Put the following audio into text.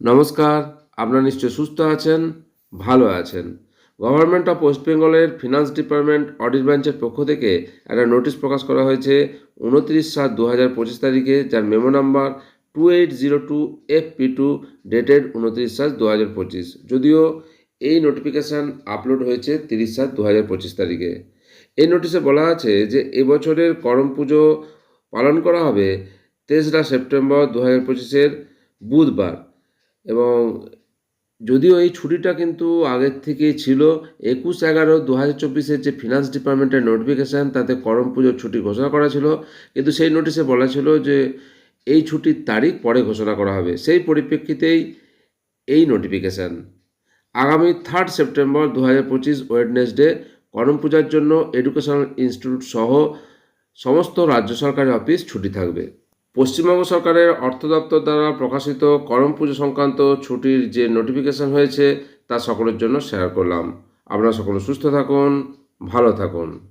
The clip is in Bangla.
নমস্কার, আপনারা নিশ্চয় সুস্থ আছেন, ভালো আছেন। গভর্নমেন্ট অফ ওয়েস্ট বেঙ্গলের ফিনান্স ডিপার্টমেন্ট অডিট ব্রাঞ্চের পক্ষ থেকে একটা নোটিশ প্রকাশ করা হয়েছে উনত্রিশ সাত দু হাজার পঁচিশ তারিখে, যার memo number two eight zero two F P two dated উনত্রিশ সাত দু হাজার পঁচিশ। যদিও এই নোটিফিকেশান আপলোড হয়েছে তিরিশ সাত দু হাজার পঁচিশ তারিখে। এই নোটিশে বলা আছে যে এবছরের করম পুজো পালন করা হবে তেসরা সেপ্টেম্বর দু হাজার পঁচিশের বুধবার। এবং যদিও এই ছুটিটা কিন্তু আগের থেকেই ছিল, একুশ এগারো দু হাজার চব্বিশের যে ফিনান্স ডিপার্টমেন্টের নোটিফিকেশান তাতে করম পুজোর ছুটি ঘোষণা করা ছিল। কিন্তু সেই নোটিশে বলা ছিল যে এই ছুটির তারিখ পরে ঘোষণা করা হবে। সেই পরিপ্রেক্ষিতেই এই নোটিফিকেশান আগামী থার্ড সেপ্টেম্বর দু হাজার পঁচিশ ওয়েডনেসডে করম পূজার জন্য এডুকেশনাল ইনস্টিটিউট সহ সমস্ত রাজ্য সরকারি অফিস ছুটি থাকবে। পশ্চিমবঙ্গ সরকারের অর্থ দপ্তর দ্বারা প্রকাশিত করম পুজো সংক্রান্ত ছুটির যে নোটিফিকেশন হয়েছে, তা সকলের জন্য শেয়ার করলাম। আপনারা সকলে সুস্থ থাকুন, ভালো থাকুন।